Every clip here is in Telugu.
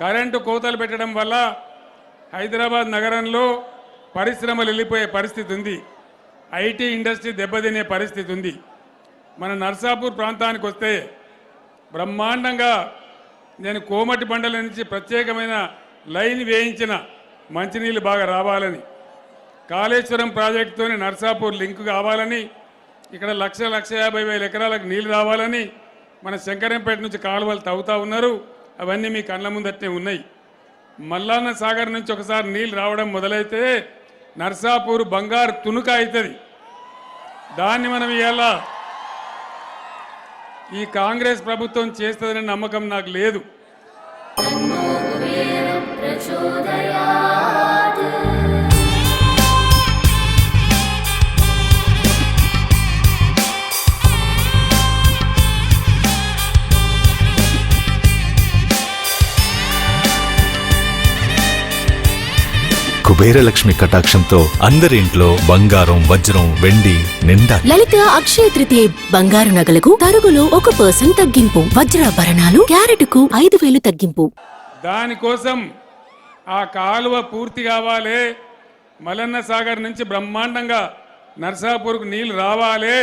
కరెంటు కోతలు పెట్టడం వల్ల హైదరాబాద్ నగరంలో పరిశ్రమలు వెళ్ళిపోయే పరిస్థితి ఉంది. ఐటీ ఇండస్ట్రీ దెబ్బతినే పరిస్థితి ఉంది. మన నర్సాపూర్ ప్రాంతానికి వస్తే బ్రహ్మాండంగా నేను కోమటి బండల నుంచి ప్రత్యేకమైన లైన్ వేయించిన మంచినీళ్ళు బాగా రావాలని కాళేశ్వరం ప్రాజెక్టుతోని నర్సాపూర్ లింక్ కావాలని ఇక్కడ లక్ష లక్ష యాభై వేల ఎకరాలకు నీళ్ళు రావాలని మన శంకరంపేట నుంచి కాలువలు తవ్వుతూ ఉన్నారు. అవన్నీ మీ కళ్ళ ముందట్నే ఉన్నాయి. మల్లాన్న సాగర్ నుంచి ఒకసారి నీళ్ళు రావడం మొదలైతే నర్సాపూర్ బంగారు తునుక అవుతుంది దాన్ని మనం ఇవాళ ఈ కాంగ్రెస్ ప్రభుత్వం చేస్తుందనే నమ్మకం నాకు లేదు. కుబేరలక్ష్మి కటాక్షంతో అందరింట్లో బంగారం వజ్రం వెండి నిండా లలిత అక్షయ తృతీయ బంగారు నగలకు తరుగులో ఒక పర్సెంట్ తగ్గింపు. వజ్రాభరణాలు క్యారెట్కు ఐదు వేలు తగ్గింపు. దానికోసం ఆ కాలువ పూర్తి కావాలి. మలన్న సాగర్ నుంచి బ్రహ్మాండంగా నర్సాపూర్కు నీళ్ళు రావాలి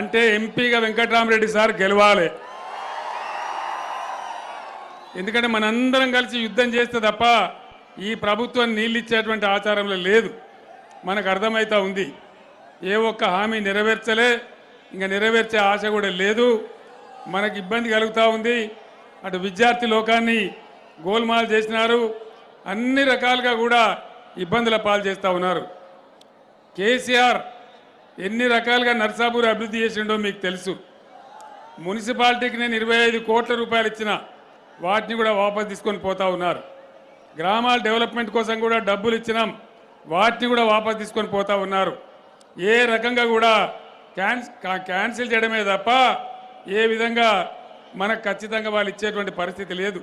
అంటే ఎంపీగా వెంకట్రామరెడ్డి సార్ గెలవాలి. ఎందుకంటే మనందరం కలిసి యుద్ధం చేస్తే తప్ప ఈ ప్రభుత్వం నీళ్ళు ఇచ్చేటువంటి ఆచారంలో లేదు. మనకు అర్థమవుతా ఉంది. ఏ ఒక్క హామీ నెరవేర్చలే ఇంకా నెరవేర్చే ఆశ కూడా లేదు. మనకి ఇబ్బంది కలుగుతూ ఉంది. అటు విద్యార్థి లోకాన్ని గోల్మాల్ చేసినారు. అన్ని రకాలుగా కూడా ఇబ్బందుల పాలు చేస్తూ ఉన్నారు. కేసీఆర్ ఎన్ని రకాలుగా నర్సాపూర్ అభివృద్ధి చేసిండో మీకు తెలుసు. మున్సిపాలిటీకి నేను ఇరవై ఐదు కోట్ల రూపాయలు ఇచ్చిన వాటిని కూడా వాపసు తీసుకొని పోతా ఉన్నారు. గ్రామాల డెవలప్మెంట్ కోసం కూడా డబ్బులు ఇచ్చినాం. వాటిని కూడా వాపస్ తీసుకొని పోతా ఉన్నారు. ఏ రకంగా కూడా క్యాన్ క్యాన్సిల్ చేయడమే తప్ప ఏ విధంగా మనకు ఖచ్చితంగా వాళ్ళు ఇచ్చేటువంటి పరిస్థితి లేదు.